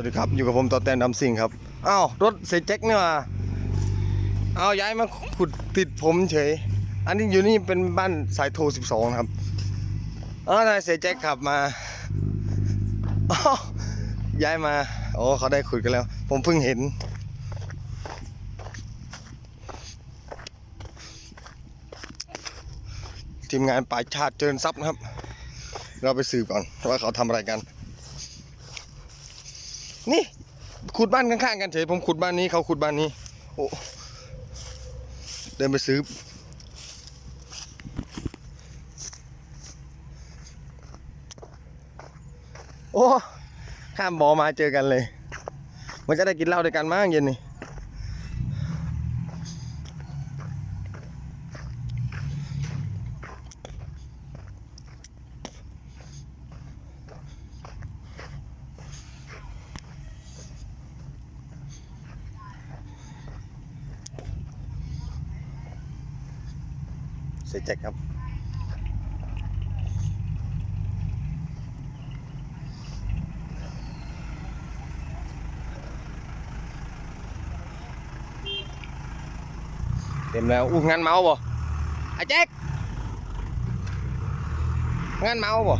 วัสดีครับ อยู่กับผมต่อแตนดำซิงครับอ้าวรถเซแจ็คนี่มาเอาย้ายมาขุดติดผมเฉย อันนี้อยู่นี่เป็นบ้านสายโทร12ครับอ้าวนายเซแจ็คขับมาอ้าวย้ายมาโอ้เขาได้ขุดกันแล้ว ผมเพิ่งเห็น ทีมงานป่ายชาติเจริญทรัพย์นะครับ เราไปสืบก่อนว่าเขาทำอะไรกัน นี่ ขุดบ้านข้างๆกันเฉยผมขุดบ้านนี้เขาขุดบ้านนี้ โอ้เดินไปซื้อ โอ้ ข้ามบอมาเจอกันเลย มันจะได้กินเหล้าด้วยกันมั้งเย็นนี่ เสียแจ็คครับ เต็มแล้วอู้งานเมาบ่ไอ้แจ็คงานเมาบ่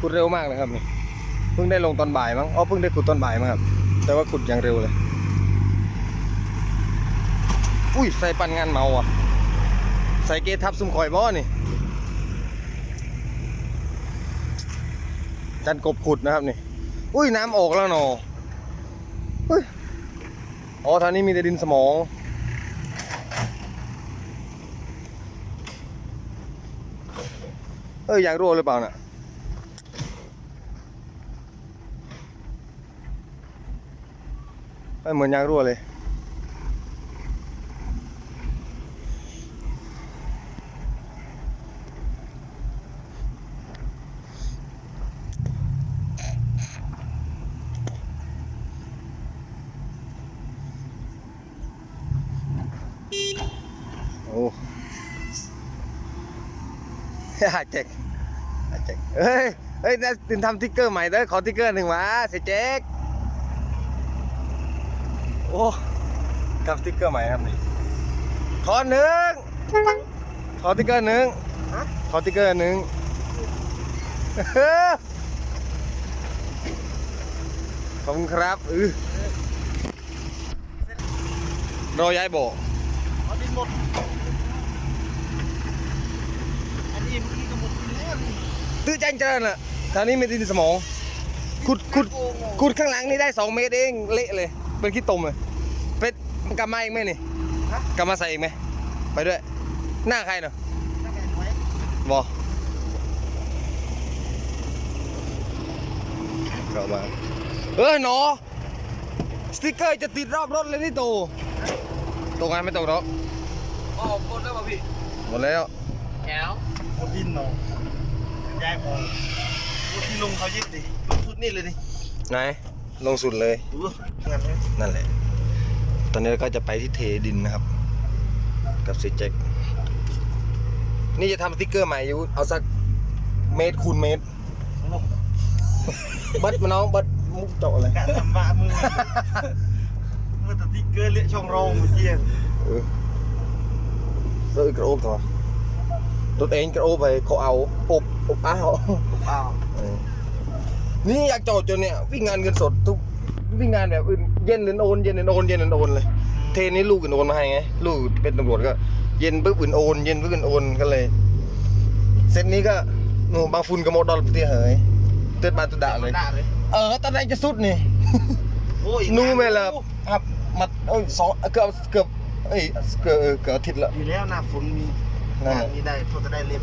ขุดเร็วมากเลยครับนี่เพิ่งได้ลงตอนบ่ายมั้งอ๋อเพิ่งได้ขุดตอนบ่ายมั้งครับ แต่ว่าขุดอย่างเร็วเลย อุ้ยใส่ปันงานเมาอะ ใส่เกทับซุ่มคอยบ่นี่ จันกบขุดนะครับนี่ อุ้ยน้ำออกแล้วเนอเฮ้ย อ๋อทางนี้มีแต่ดินสมองเอ้ยยางรั่วหรือเปล่าน่ะไม่เหมือนยางรั่วเลย โอ้ ฮาเจ๊กฮาเจ๊กเฮ้ยเฮ้ยน่าตินทำติ๊กเกอร์ใหม่เด้อขอติ๊กเกอร์หนึ่งมาเสียเจ๊กโอ้ทำติ๊กเกอร์ใหม่ครับนี่ขอหนึ่งขอติ๊กเกอร์หนึ่งขอติ๊กเกอร์หนึ่งขอบคุณครับอือรอย้ายโบอดินหมด อันนี้เมื่อกี้ก็หมดดินแล้วนี่ตื้อแจ้งเจริญอะทางนี้มีดินสมอง ขุดขุดขุดข้างหลังนี่ได้ 2 เมตรเองเละเลย เป็นขี้ตมเลยเป็นกลับมาอีกไหมนี่ฮะกลับมาใส่อีกไหมไปด้วย หน้าใครเนาะนั่งแกไว้บอเข้ามา เออหนอสติกเกอร์จะติดรอบรถเลยนี่โตตรงงานไม่ตกหรอกอ๋อหมดแล้วป่ะพี่ หมดแล้ว แก้วหมดดินเนาะย้ายของรถที่ลงเขาเยอะดิลงสุดนี่เลยดิไหนลงสุดเลย ดูงานไหมนั่นแหละ ตอนนี้เราก็จะไปที่เทดินนะครับ กับซีเจ็กนี่จะทำสติ๊กเกอร์ใหม่อยู่เอาสักเมตรคูณเมตรโอ้โหเบิดมาน้องเบิดมุกเจาะเลยกะทำบะมือเมื่อตะติ๊กเกอร์เละช่องรองเมื่อกี้เออรถอีกกระโอบตัว รถเองกระโอบไปเขาเอาอบอบอ้าวอ้าวเออนี่อยากจอดจนเนี่ยวิ่งงานเงินสดทุกวิ่งงานแบบอื่นเย็นหรือโอนเย็นหรือโอนเย็นหรือโอนเลย เทนี้ลูกอื่นโอนมาให้ไงลูกเป็นตำรวจก็ เย็นปุ๊บอื่นโอนเย็นปุ๊บอื่นโอนก็เลย เซตนี้ก็หนูบางฟุนกับโมดอลปฏิเหยเตือนบานตุดะเลยด่าเลย เออตอนไหนจะสุดนี่โอ้ยนู่ไม่ละครับมาเอ้ยสองเกือบเกือบเอ้ยเกือบเออเกือบอาทิตย์ละอยู่แล้วหน้าฝนมี นั่นแหละมีได้พอจะได้เล็บ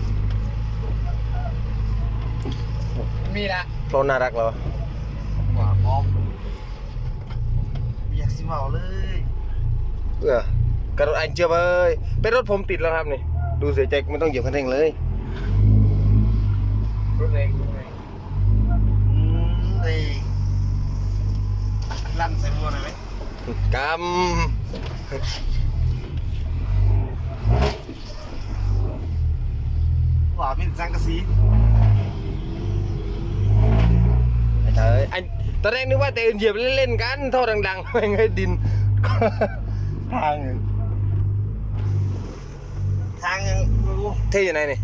มีละโปรน่ารักเหรอว่าพร้อมอยากสิเมาเลยเออกระโดดไอ้เจียบเอ้ยเป็นรถผมติดแล้วครับนี่ดูเสียใจไม่ต้องเหยียบคันเร่งเลยรถเองอืมเอ้ยลั่นใส่บัวหน่อยไหมกำ ว่าเป็นสังกะสีตอนแรกนึกว่าแต่เหยียบเล่นๆกันท่อดังๆไม่งให้ดิน ทางทางยังไม่รู้เท่ยังไงนี่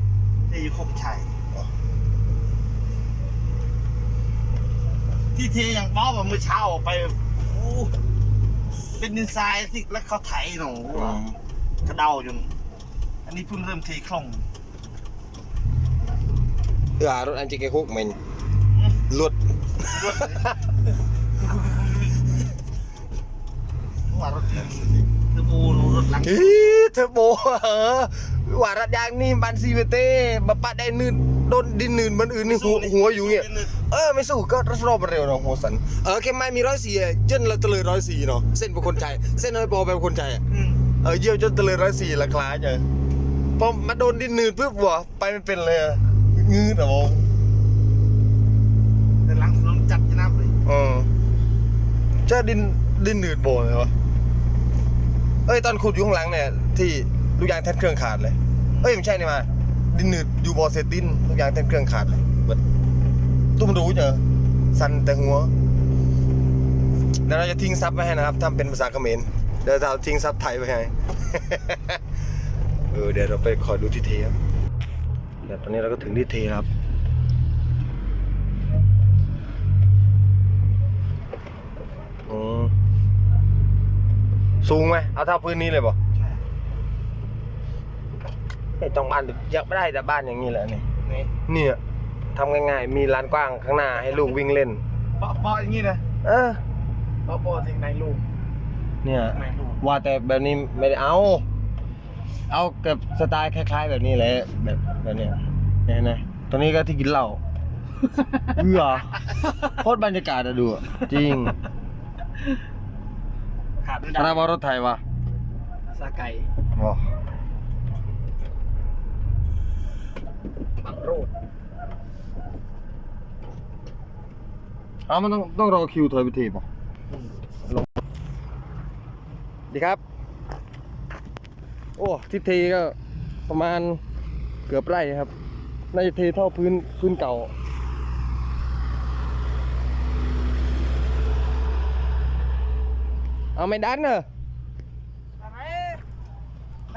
ที่อยู่คบชัยที่เทอย่างป๊อปอะเมื่อเช้าออกไปโอ้เป็นดินทรายสิแล้วเขาไถหนูกระเดาจนอันนี้เพิ่งเริ่มเทคล่อง เออรถอันจิเกคุกมันหลุดว่ารถเทอร์โบรถหลังอีเทอร์โบเออว่ารัดยางนี่บันซีเวเต้บปะได้นื่นโดนดินนื่นมันอื่นนี่หัวหัวอยู่เงี้ยเออไม่สู้ก็รถเร็วเนาะโหสันเออแค่ไม่มีร้อยสี่เจนละตะเลยร้อยสี่เนาะเส้นเป็นคนใจเส้นน้อยโปเป็นคนใจอะอืมเออเยี่ยมจนตะเลยร้อยสี่ละคล้ายเลยพอมาโดนดินนื่นปุ๊บวะไปไม่เป็นเลยอะ งืดอะมองแต่หลังถนนจัดจะนับเลยเออเจ้าดินดินหนืดโบเลยวะเอ้ยตอนขุดอยู่ข้างหลังเนี่ย ที่ลูกยางแท่นเครื่องขาดเลย เอ้ยไม่ใช่นี่มา ดินหนืดอยู่บอเซตินลูกยางแท่นเครื่องขาดเลยเบิดตุ้มรู้เจอสันแต่หัวเดี๋ยวเราจะทิ้งซับไว้ให้นะครับทำเป็นภาษาเขมรเดี๋ยวเราทิ้งซับไทยไว้ให้ เออเดี๋ยวเราไปขอดูที่เทครับ เดี๋ยวตอนนี้เราก็ถึงที่เทครับอืมสูงไหมเอาเท่าพื้นนี้เลยบ่ใช่ไอ้ตรงบ้านอยากไม่ได้แต่บ้านอย่างนี้แหละนี่นี่เนี่ยทำง่ายๆ มีลานกว้างข้างหน้าให้ลูกวิ่งเล่นเปาะเปาะอย่างนี้นะเออเปาะเปาะถึงในลูกเนี่ยในลูกว่าแต่แบบนี้ไม่ได้เอา เอากับสไตล์คล้าย ๆ แบบนี้แหละแบบแบบเนี้ยเนี่ยนะตรงนี้ก็ที่กินเหล้าเอือโคตรบรรยากาศอะดูอะจริงขาดด้วยคณะว่ารถไทยวะสาไก่อ๋อบังโรดเอามันต้องต้องรอคิวถอยไปทีป่ะลงดีครับ โอ้ที่เทก็ประมาณเกือบไร่ครับ น่าจะเทเท่าพื้นพื้นเก่า เอาไม่ดันเนอะทำไม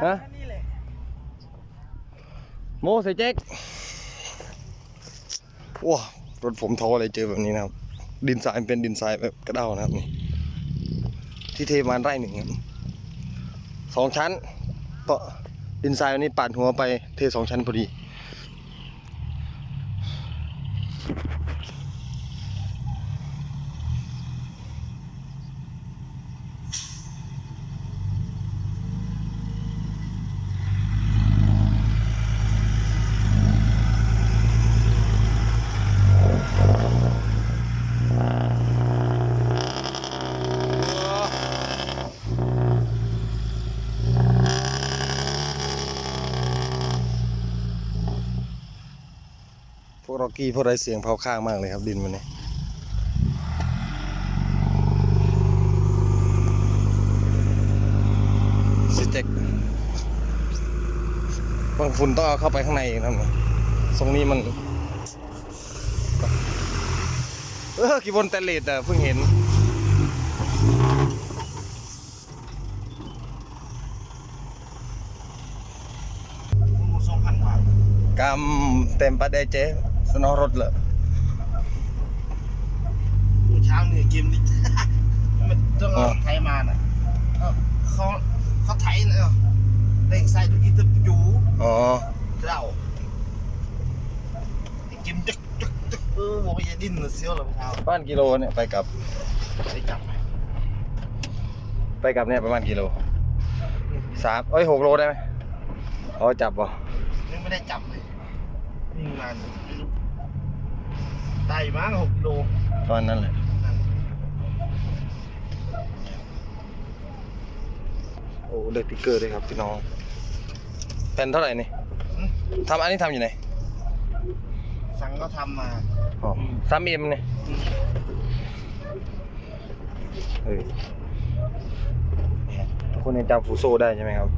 ฮะโมใส่แจ็คว้ารถผมท้อเลยเจอแบบนี้นะครับ ดินทรายเป็นดินทรายแบบกระเด้านะครับนี่ที่เทมาไร่หนึ่งครับสองชั้น เพราะดินทรายวันนี้ปาดหัวไปเทสองชั้นพอดี วกร็อกกี้พวกไรเสียงเผาข้างมากเลยครับดินมันนี่สิเจ็กบางฝุ่นต้องเอาเข้าไปข้างในอีกนะครับนี่ทรงนี้มัน เออกี่บนแต่เลดอะเพิ่งเห็นมูสองพันบาทกำเต็มประเดเจ สนอรถเลยเมื่อเช้าเนี่ยเกมนี้มันต้องเอาอ๋อไถมาน่ะเอ้าเขาเขาไถเนาะเด็กใส่ตุกี้ตึบอยู่อ๋อเจ้าไอ้เกมจึกจึกจึกเออบอกว่าอย่าดิ้นนะเสียวเหรอเมื่อเช้าบ้านกิโลเนี่ยไปกลับได้จับไหมไปกลับเนี่ยประมาณกิโลสามเอ้ยหกโลได้ไหมอ๋อจับป่ะยังไม่ได้จับเลย วิ่งมาไม่รู้ได้มั้งหกกิโลตอนนั้นแหละนั่นโอ้เลือกติ๊กเกอร์ด้วยครับพี่น้องแผ่นเท่าไหร่นี่อืมทำอันนี้ทำอยู่ไหนสั่งก็ทำมาอ๋อสามเอ็มเนี่ยอืมเฮ้ยทุกคนยังจำฟูโซได้ใช่ไหมครับ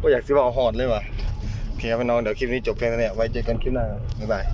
ก็อยากสิบอกหอดเลยว่ะโอเค ครับพี่น้องเดี๋ยวคลิปนี้จบเพียงเท่านี้ไว้เจอกันคลิปหน้าครับบ๊ายบาย